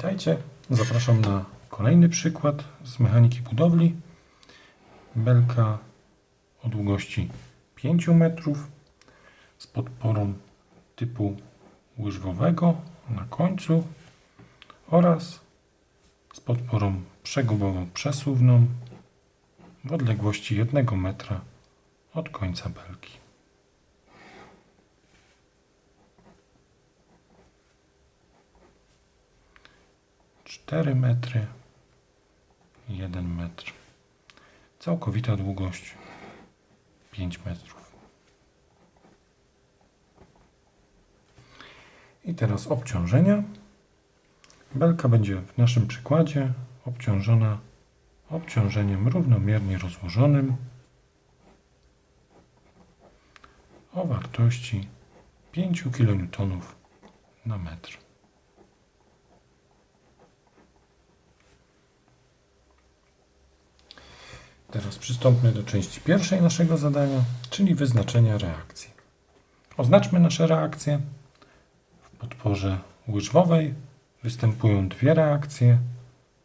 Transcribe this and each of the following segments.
Witajcie. Zapraszam na kolejny przykład z mechaniki budowli. Belka o długości 5 metrów z podporą typu łyżwowego na końcu oraz z podporą przegubową przesuwną w odległości 1 metra od końca belki. Cztery metry, jeden metr. Całkowita długość 5 metrów. I teraz obciążenia. Belka będzie w naszym przykładzie obciążona obciążeniem równomiernie rozłożonym o wartości 5 kN na metr. Teraz przystąpmy do części pierwszej naszego zadania, czyli wyznaczenia reakcji. Oznaczmy nasze reakcje. W podporze łyżwowej występują dwie reakcje.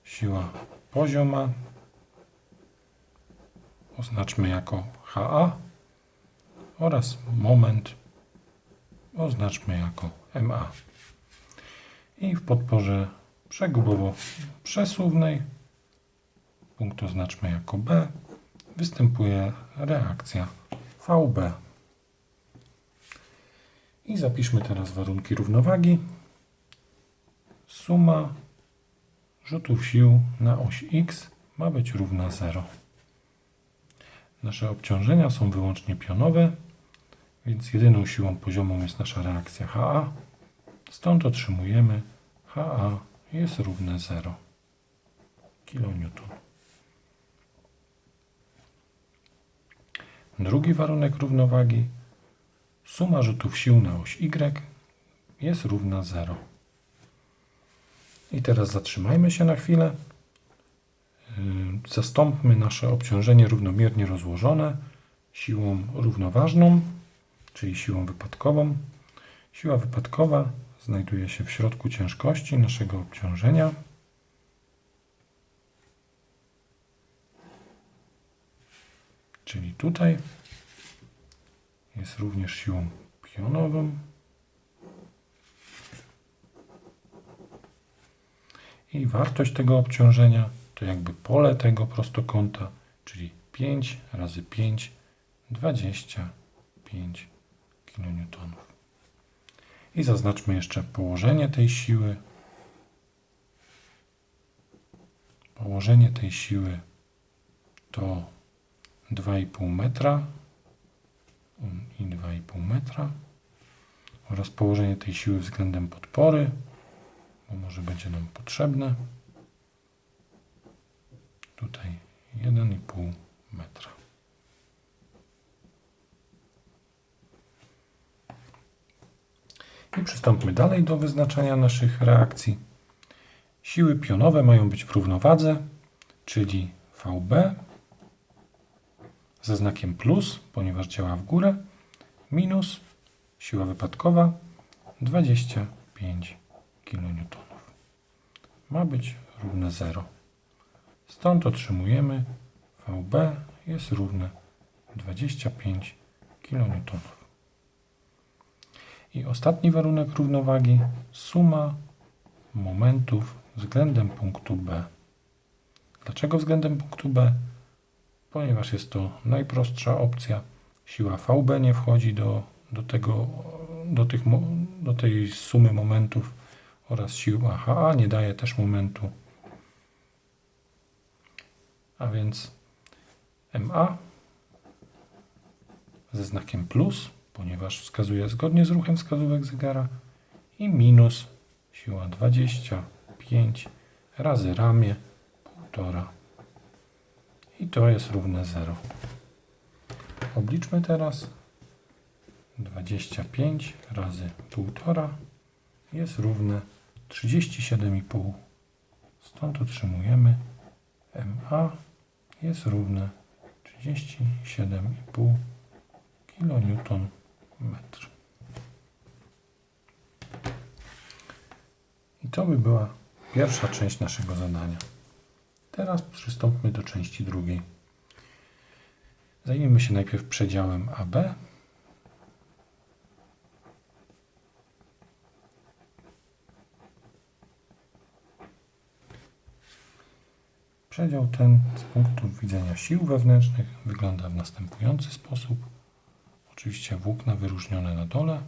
Siła pozioma oznaczmy jako HA oraz moment oznaczmy jako MA. I w podporze przegubowo-przesuwnej punkt oznaczmy jako B występuje reakcja VB. I zapiszmy teraz warunki równowagi. Suma rzutów sił na oś X ma być równa 0. Nasze obciążenia są wyłącznie pionowe, więc jedyną siłą poziomą jest nasza reakcja HA. Stąd otrzymujemy HA jest równe 0 kN. Drugi warunek równowagi. Suma rzutów sił na oś Y jest równa 0. I teraz zatrzymajmy się na chwilę. Zastąpmy nasze obciążenie równomiernie rozłożone siłą równoważną, czyli siłą wypadkową. Siła wypadkowa znajduje się w środku ciężkości naszego obciążenia. Czyli tutaj jest również siłą pionową. I wartość tego obciążenia to jakby pole tego prostokąta, czyli 5 razy 5, 25 kN. I zaznaczmy jeszcze położenie tej siły. Położenie tej siły to 2,5 metra i 2,5 metra oraz położenie tej siły względem podpory, bo może będzie nam potrzebne. Tutaj 1,5 metra. I przystąpmy dalej do wyznaczania naszych reakcji. Siły pionowe mają być w równowadze, czyli VB ze znakiem plus, ponieważ działa w górę, minus siła wypadkowa 25 kN. Ma być równe 0. Stąd otrzymujemy VB jest równe 25 kN. I ostatni warunek równowagi suma momentów względem punktu B. Dlaczego względem punktu B? Ponieważ jest to najprostsza opcja. Siła VB nie wchodzi do, do, tego, do, tych, do tej sumy momentów oraz siła HA nie daje też momentu. A więc MA ze znakiem plus, ponieważ wskazuje zgodnie z ruchem wskazówek zegara i minus siła 25 razy ramię 1,5 i to jest równe 0. Obliczmy teraz 25 razy 1,5 jest równe 37,5. Stąd otrzymujemy MA jest równe 37,5 kN metr. I to by była pierwsza część naszego zadania. Teraz przystąpmy do części drugiej. Zajmijmy się najpierw przedziałem AB. Przedział ten z punktu widzenia sił wewnętrznych wygląda w następujący sposób. Oczywiście włókna wyróżnione na dole.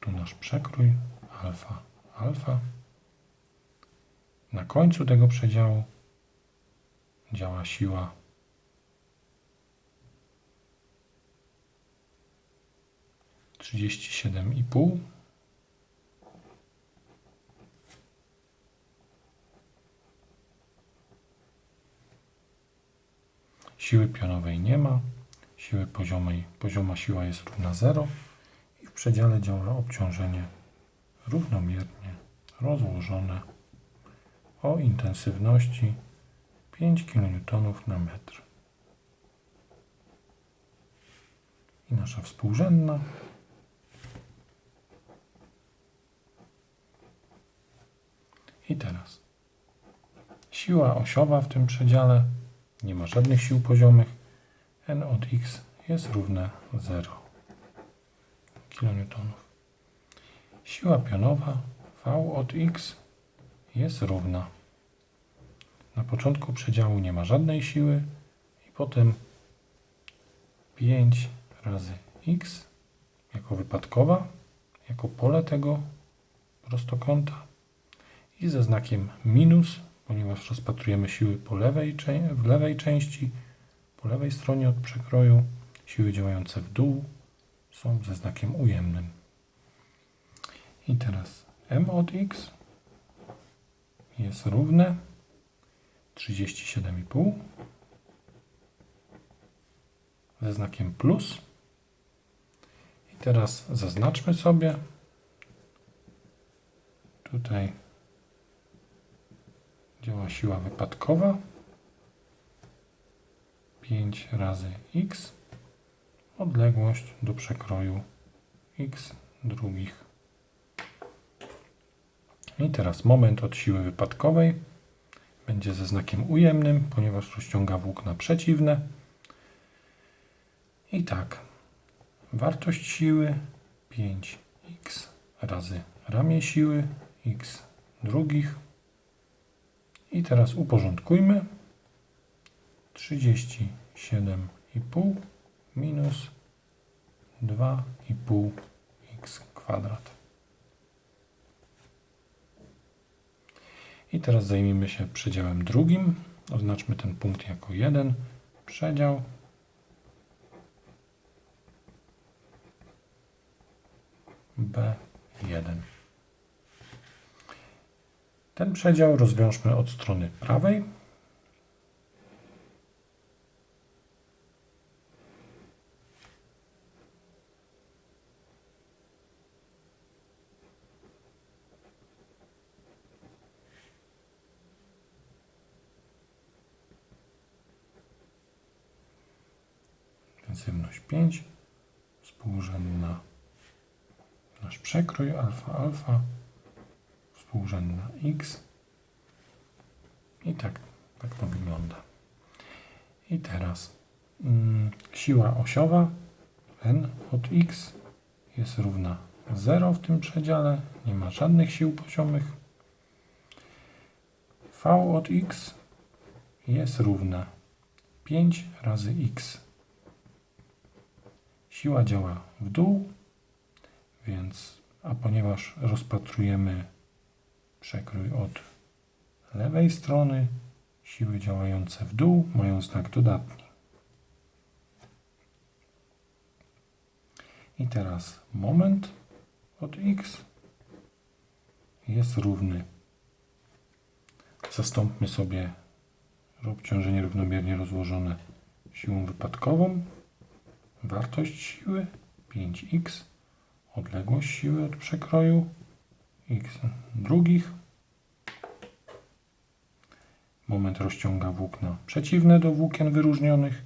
Tu nasz przekrój alfa, alfa. Na końcu tego przedziału działa siła trzydzieści siedem i pół Siły pionowej nie ma. Siły poziomej, pozioma siła jest równa 0 i w przedziale działa obciążenie równomiernie rozłożone o intensywności 5 kN na metr. I nasza współrzędna I teraz siła osiowa w tym przedziale nie ma żadnych sił poziomych. N od x jest równe 0 kN. Siła pionowa V od x jest równa. Na początku przedziału nie ma żadnej siły i potem 5 razy x jako wypadkowa, jako pole tego prostokąta i ze znakiem minus ponieważ rozpatrujemy siły po lewej, w lewej części, po lewej stronie od przekroju. Siły działające w dół są ze znakiem ujemnym. I teraz m od x jest równe 37,5 ze znakiem plus. I teraz zaznaczmy sobie tutaj działa siła wypadkowa 5 razy x odległość do przekroju x drugich. I teraz moment od siły wypadkowej będzie ze znakiem ujemnym, ponieważ rozciąga włókna przeciwne. I tak, wartość siły 5x razy ramię siły x drugich i teraz uporządkujmy. 37,5 minus 2,5 x kwadrat. I teraz zajmijmy się przedziałem drugim. Oznaczmy ten punkt jako 1. Przedział B1. Ten przedział rozwiążmy od strony prawej. Intensywność 5, współrzędna nasz przekrój alfa alfa współrzędna x. I tak, tak to wygląda. I teraz mm, siła osiowa n od x jest równa 0 w tym przedziale, nie ma żadnych sił poziomych. V od x jest równa 5 razy x. Siła działa w dół, więc, a ponieważ rozpatrujemy Przekrój od lewej strony. Siły działające w dół mają znak dodatni. I teraz moment od x jest równy. Zastąpmy sobie obciążenie równomiernie rozłożone siłą wypadkową. Wartość siły 5x, odległość siły od przekroju x drugich. Moment rozciąga włókna przeciwne do włókien wyróżnionych,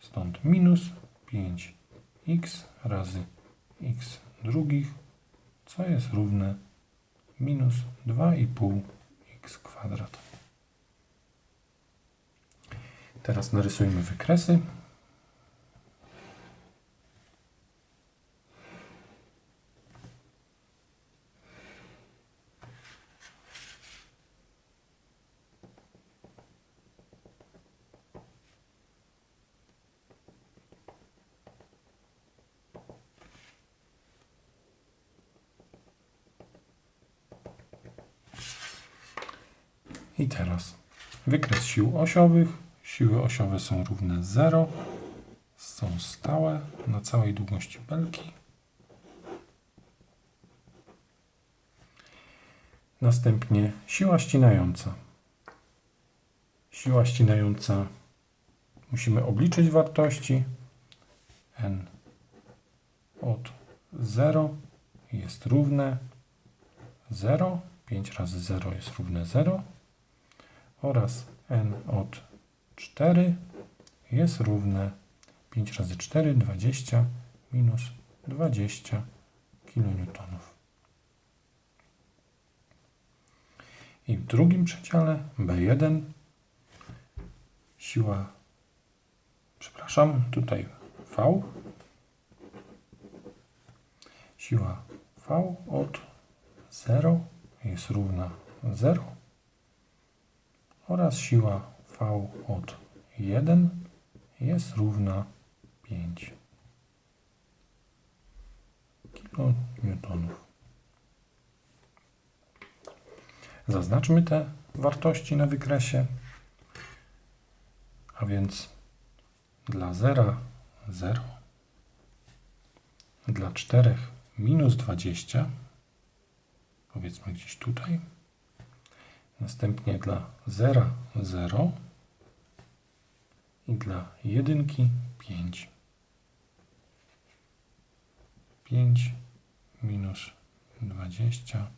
stąd minus 5x razy x drugich, co jest równe minus 2,5x kwadrat. Teraz narysujmy wykresy. I teraz wykres sił osiowych. Siły osiowe są równe 0. Są stałe na całej długości belki. Następnie siła ścinająca. Siła ścinająca musimy obliczyć wartości. N od 0 jest równe 0. 5 razy 0 jest równe 0 oraz n od 4 jest równe 5 razy 4, 20 minus 20 kN. I w drugim przedziale B1 siła, przepraszam, tutaj V, siła V od 0 jest równa 0 oraz siła V od 1 jest równa 5 kN. Zaznaczmy te wartości na wykresie, a więc dla 0 0, dla 4 minus 20, powiedzmy gdzieś tutaj, następnie dla 0 0 i dla jedynki 5. 5 minus 20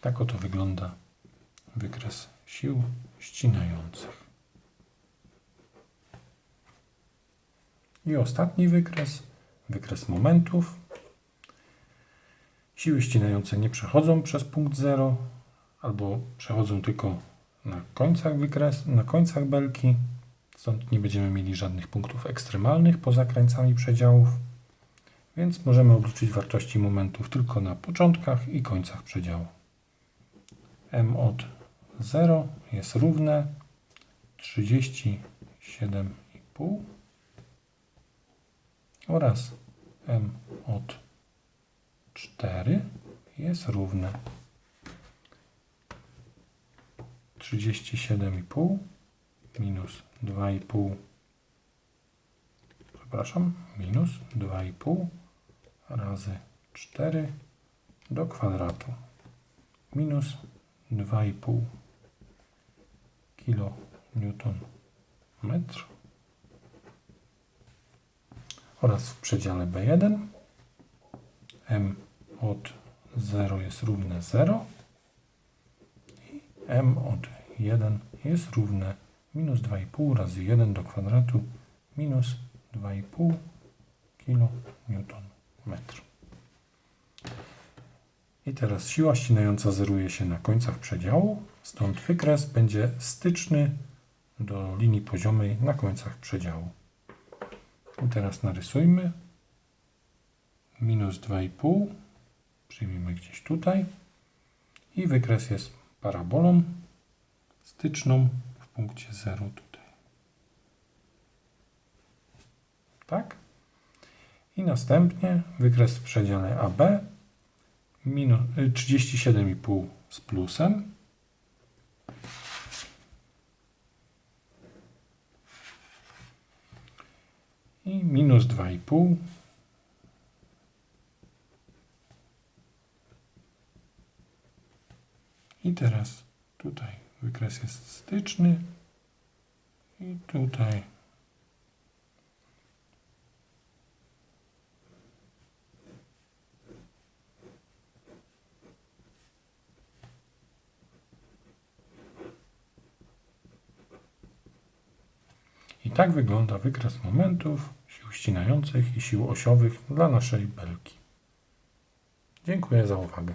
Tak oto wygląda wykres sił ścinających. I ostatni wykres, wykres momentów. Siły ścinające nie przechodzą przez punkt 0, albo przechodzą tylko na końcach wykres, na końcach belki. Stąd nie będziemy mieli żadnych punktów ekstremalnych poza krańcami przedziałów, więc możemy obliczyć wartości momentów tylko na początkach i końcach przedziału. M od 0 jest równe 37,5 oraz m od 4 jest równe 37,5 minus 2,5 przepraszam, minus 2,5 razy 4 do kwadratu minus 2,5 kilo newton metr oraz w przedziale B1 m od 0 jest równe 0 i m od 1 jest równe minus 2,5 razy 1 do kwadratu minus 2,5 kN. I teraz siła ścinająca zeruje się na końcach przedziału, stąd wykres będzie styczny do linii poziomej na końcach przedziału. I teraz narysujmy. Minus 2,5, przyjmijmy gdzieś tutaj. I wykres jest parabolą styczną w punkcie 0 tutaj. Tak? I następnie wykres w przedziale AB minus 37,5 z plusem i minus 2,5 i teraz tutaj wykres jest styczny. I tutaj I tak wygląda wykres momentów, sił ścinających i sił osiowych dla naszej belki. Dziękuję za uwagę.